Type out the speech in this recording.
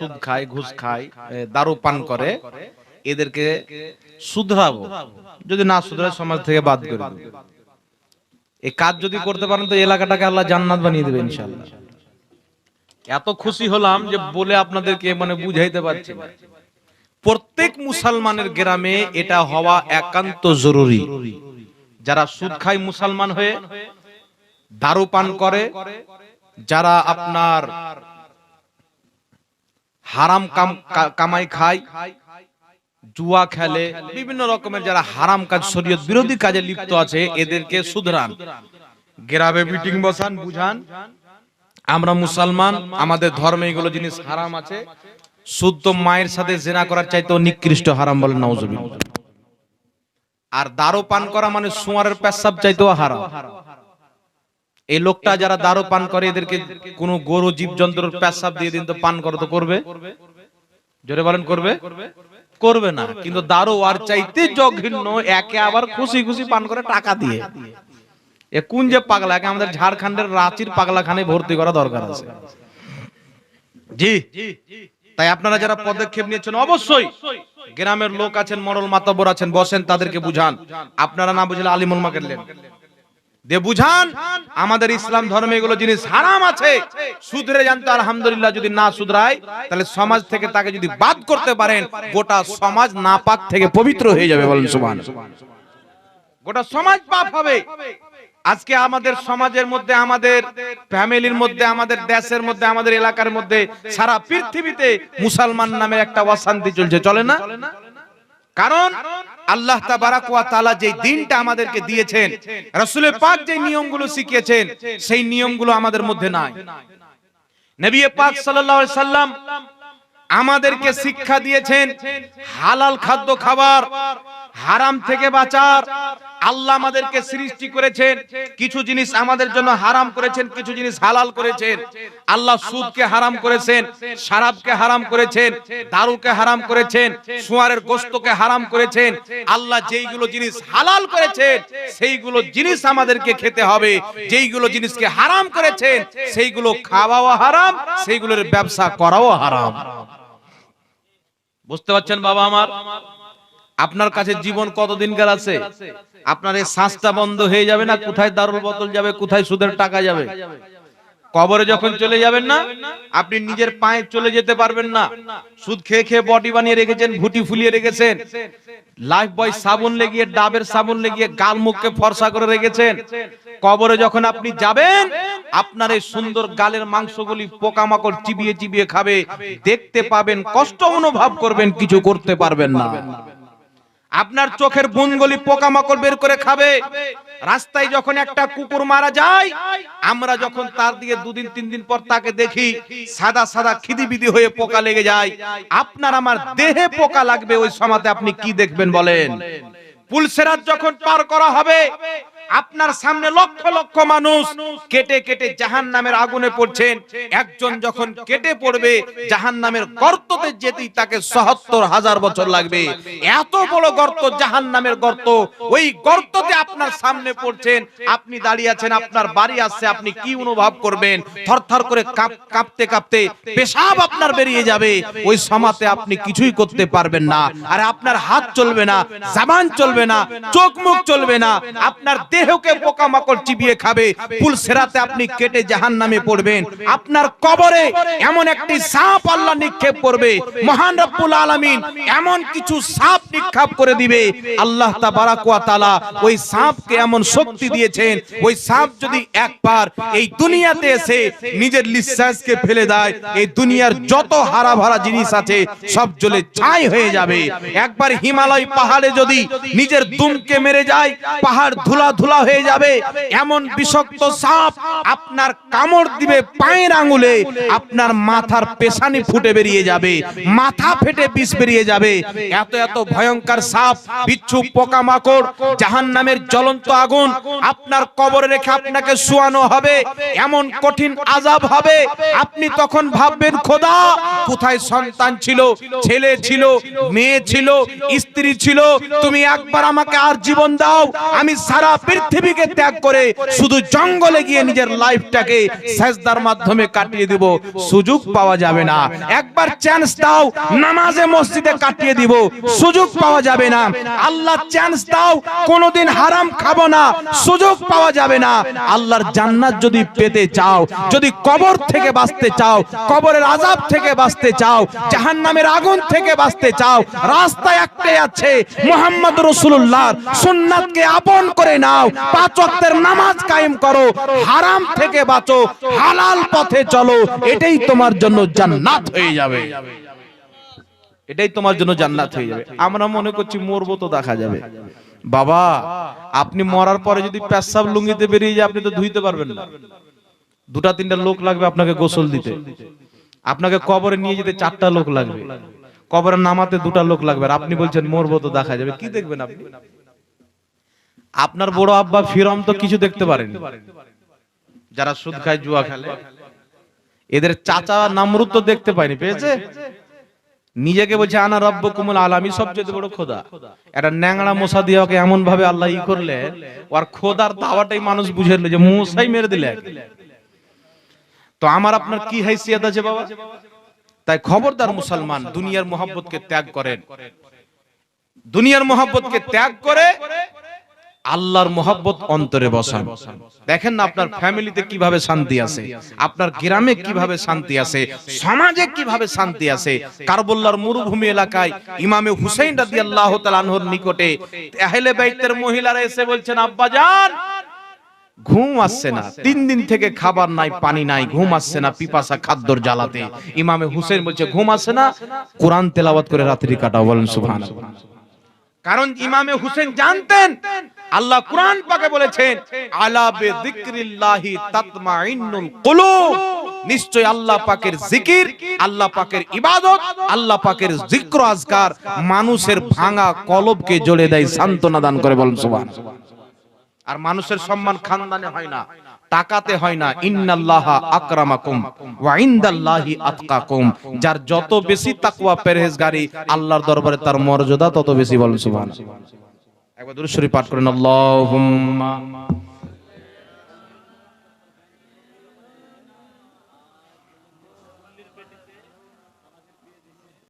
সুদ খায়, ঘুষ খায় দারু পান করে, এদেরকে শুধরাবো। যদি না শুধরায়, সমাজ থেকে বাদ করে এই কাজ যদি করতে পারেন, তো এলাকাটাকে আল্লাহ জান্নাত বানিয়ে দেবে, ইনশাআল্লাহ। এত খুশি হলাম যে বলে আপনাদেরকে মানে বুঝাইতে পারছি প্রত্যেক মুসলমানের গ্রামে এটা হওয়া একান্ত জরুরি। যারা সুদ খায়, মুসলমান হয়ে দারু পান করে, যারা আপনার হারাম কাম কামাই খায়, জুয়া খেলে, বিভিন্ন রকমের যারা হারাম কাজ, শরীয়ত বিরোধী কাজে লিপ্ত আছে, এদেরকে শুধরান। গ্রামে মিটিং বসান, বুঝান, আমরা মুসলমান, আমাদের ধর্মে এগুলো জিনিস হারাম আছে, শুদ্ধ মায়ের সাথে জেনা করার চাইতেও নিকৃষ্ট হারাম বলে নওজবিল্লাহ আর দারু পান করা মানে সুয়ারের পেশাব চাইতেও হারাম। এই লোকটা যারা দারু পান করে এদেরকে কোন গরু জীবজন্তুর পেশাব দিয়ে দিন তো পান করো তো করবে? জোরে বলেন করবে? করবে? না কিন্তু দারু আর চাইতে জঘন্য একে আবার খুশি খুশি পান করে টাকা দিয়ে। এ কোন যে পাগলা একে আমাদের ঝাড়খণ্ডের রাঁচির পাগলাখানে ভর্তি করা দরকার আছে। জি। তাই আপনারা যারা পদক্ষেপ নিয়েছেন অবশ্যই গ্রামের লোক আছেন মরল মাতাবর আছেন বসেন তাদেরকে বুঝান। আপনারা না বুঝলে আলিমুল মাকেলেন আমাদের ইসলাম ধর্মে এগুলো জিনিস হারাম আছে। জানতো, আলহামদুলিল্লাহ যদি না তাহলে সমাজ থেকে তাকে যদি বাদ করতে পারেন, গোটা সমাজ নাপাক থেকে পবিত্র হয়ে যাবে বলেন সুবহান। গোটা সমাজ পাপ হবে। আজকে আমাদের সমাজের মধ্যে, আমাদের ফ্যামিলির মধ্যে, আমাদের দেশের মধ্যে, আমাদের এলাকার মধ্যে, সারা পৃথিবীতে মুসলমান নামে একটা অশান্তি চলছে, চলে না? কারণ আল্লাহ তালা যে দিনটা আমাদেরকে দিয়েছেন রসুলের পাক যে নিয়মগুলো শিখিয়েছেন, সেই নিয়মগুলো আমাদের মধ্যে নাই। নবী পাক সাল্লাম আমাদেরকে শিক্ষা দিয়েছেন, হালাল খাদ্য খাবার হারাম থেকে বাঁচার। আল্লাহ আমাদেরকে সৃষ্টি করেছেন। কিছু জিনিস আমাদের জন্য হারাম করেছেন, কিছু জিনিস হালাল করেছেন। আল্লাহ সুদকে হারাম করেছেন, শরাবকে হারাম করেছেন, দারুকে হারাম করেছেন, সুয়ারের গোস্তকে হারাম করেছেন। আল্লাহ যেইগুলো জিনিস হালাল করেছেন, সেইগুলো জিনিস আমাদেরকে খেতে হবে। যেইগুলো জিনিসকে হারাম করেছেন, সেইগুলো খাওয়াও হারাম, সেইগুলোর ব্যবসা করাও হারাম। বুঝতে পারছেন বাবা আমার? আপনার কাছে জীবন কতদিনকার আছে? আপনার এই শ্বাসটা বন্ধ হয়ে যাবে না? কোথায় দারুল বোতল যাবে? কোথায় সুদের টাকা যাবে? কবরে যখন চলে যাবেন না, আপনি নিজের পায়ে চলে যেতে পারবেন না। সুদ খেয়ে খেয়ে বডি বানিয়ে রেখেছেন, ভুটি ফুলিয়ে রেখেছেন। লাইফ বয় সাবুন লেগিয়ে, ডাবের সাবুন লেগিয়ে গাল মুখকে ফর্সা করে রেখেছেন। কবরে যখন আপনি যাবেন, আপনার এই সুন্দর গালের মাংসগুলি পোকামাকড় চিবিয়ে চিবিয়ে খাবে। দেখতে পাবেন, কষ্ট অনুভব করবেন, কিছু করতে পারবেন না। আপনার চোখের বুনগুলি পোকামাকড় বের করে খাবে। রাস্তায় যখন একটা কুকুর মারা যায়, আমরা যখন তার দিকে দুদিন তিন দিন পর তাকে দেখি, সাদা সাদা খিদিবিদি হয়ে পোকা লেগে যায়। আপনার আমার দেহে পোকা লাগবে, ওই সময়তে আপনি কি দেখবেন বলেন? পুলসেরাত যখন পার করা হবে আপনার সামনে লক্ষ লক্ষ মানুষ কেটে কেটে জাহান নামের আগুনে পড়ছেন। একজন যখন কেটে পড়বে জাহান নামের গর্ততে যেতেই তাকে সহত্তর হাজার বছর লাগবে। এত বড় গর্ত জাহান নামের গর্ত, ওই গর্ততে আপনার সামনে পড়ছেন। আপনি দাঁড়িয়ে আছেন, আপনার বাড়ি আসছে, আপনি কি অনুভব করবেন? থরথর করে কাঁপতে কাঁপতে পেশাব আপনার বেরিয়ে যাবে। ওই সমাতে আপনি কিছুই করতে পারবেন না। আর আপনার হাত চলবে না, জামান চলবে না, চোখ মুখ চলবে না। আপনার দেহকে পোকামাকড় চিবিয়ে খাবে? ফুল সেরাতে আপনি কেটে জাহান নামে পড়বেন। আপনার কবরে এমন একটি সাপ আল্লাহ নিক্ষেপ করবে। মহান রব্বুল আলামিন এমন কিছু সাপ নিক্ষেপ করে দিবে। আল্লাহ তাবারাক ওয়া তাআলা ওই সাপকে এমন শক্তি দিয়েছেন ওই সাপ যদি একবার এই দুনিয়াতে এসে নিজের নিঃশ্বাসকে ফেলে দেয় এই দুনিয়ার যত হারা ভরা জিনিস আছে সব জ্বলে ছাই হয়ে যাবে। একবার হিমালয় পাহাড়ে যদি নিজের দুমকে মেরে যায় পাহাড় ধুলা ধুলা হয়ে যাবে। এমন বিষাক্ত সাপ আপনার কামড় দিবে পায়ের আঙুলে, আপনার মাথার পেশানি ফুটে বেরিয়ে যাবে, মাথা ফেটে বিষ বেরিয়ে যাবে। এত এত ভয়ঙ্কর সাপ, বিচ্ছু পোকামাকড় জাহান নামের জ্বলন্ত আগুন, আপনার কবরে রেখে আপনাকে শুয়ানো হবে। এমন কঠিন আজাব হবে। আপনি তখন ভাববেন, খোদা কোথায় সন্তান ছিল, ছেলে ছিল, মেয়ে ছিল, স্ত্রী ছিল, তুমি একবার আমাকে আর জীবন দাও, আমি সারা পৃথিবীকে ত্যাগ করে শুধু জঙ্গলে গিয়ে নিজের লাইফটাকে সেজদার মাধ্যমে কাটিয়ে দিব, সুযোগ পাওয়া যাবে না। একবার চান্স দাও, নামাজে মসজিদে কাটিয়ে দিব, সুযোগ পাওয়া যাবে না। আল্লাহ চান্স দাও, কোনোদিন হারাম খাব না, সুযোগ পাওয়া যাবে না। আল্লাহর জান্নাত যদি পেতে চাও, যদি কবর থেকে বাঁচতে চাও, কবরের আজাব থেকে বাঁচতে চাও, জাহান্নামের আগুন থেকে বাঁচতে চাও রাস্তা একটাই আছে মোহাম্মদ রসুল্লাহ সুন্নাতকে আপন করে নাও, পাঁচ ওয়াক্তের নামাজ কায়েম করো, হারাম থেকে বাঁচো, হালাল পথে চলো, এটাই তোমার জন্য জান্নাত হয়ে যাবে। এটাই তোমার জন্য জান্নাত হয়ে যাবে। আমরা মনে করছি মরবো তো দেখা যাবে। বাবা, আপনি মরার পরে যদি পেশাব লুঙ্গিতে বেরিয়ে যায়, আপনি তো ধুইতে পারবেন না। দুটা, তিনটা লোক লাগবে আপনাকে গোসল দিতে। আপনাকে কবরে নিয়ে যেতে চারটা লোক লাগবে। কবরে নামাতে দুটা লোক লাগবে। আর আপনি বলছেন মরবো তো দেখা যাবে। কি দেখবেন আপনি? আপনার বড় আব্বা ফিরম তো কিছু দেখতে পারেন। যারা সুদ খায় জুয়া খেলে। এদের চাচা নামরুদ তো দেখতে পায়নি পেয়েছে? নিজেকে বলছে আনা রব্ব কুমুল আলামি সবচেয়ে বড় খোদা। একটা ন্যাংড়া মশা দিয়ে ওকে এমন ভাবে আল্লাহ ই করলে ওর খোদার দাওয়াটাই মানুষ বুঝে যে মশাই মেরে দিলে। তো আমার আপনার কি হাইসিয়াত আছে বাবা? তাই খবরদার মুসলমান দুনিয়ার মোহাব্বতকে ত্যাগ করেন। দুনিয়ার মোহাব্বতকে ত্যাগ করে আল্লাহর মোহাব্বত অন্তরে বসান। দেখেন না আপনার ফ্যামিলিতে কীভাবে শান্তি আছে, আপনার গ্রামে কীভাবে শান্তি আছে, সমাজে কীভাবে শান্তি আছে। কারবল্লার মরুভূমি এলাকায় ইমামে হুসেন রাদিয়াল্লাহু তাআলা নিকটে আহলে বাইতের মহিলারা এসে বলছেন আব্বাজান ঘুম আসছে না। তিন দিন থেকে খাবার নাই পানি নাই ঘুম আসছে না পিপাসা খাদ্যর জ্বালাতে। ইমামে হুসেন বলছে ঘুম আসছে না কোরআন তেলাওয়াত করে রাত্রি কাটাও বলেন সুবহানাল্লাহ কারণ ইমামে হুসেন জানতেন আল্লাহ কোরআন পাকে বলেছেন আলা বে যিকরিল্লাহি তাতমাইন্নুল কুলুব। নিশ্চয় আল্লাহ পাকের জিকির আল্লাহ পাকের ইবাদত আল্লাহ পাকের জিক্র আজকার মানুষের ভাঙা কলবকে জোড়ে দেয় সান্ত্বনা দান করে বলেন সুবহানাল্লাহ। আর মানুষের সম্মান খানদানে হয় না টাকাতে হয় না। ইন্নাল্লাহা আকরামাকুম ওয়া ইনদাল্লাহি আতকাকুম। যার যত বেশি তাকওয়া পরহেজগারি আল্লাহর দরবারে তার মর্যাদা তত বেশি বলেন সুবহানাল্লাহ। একবার দুরূদ শরীফ পাঠ করেন আল্লাহুম্মা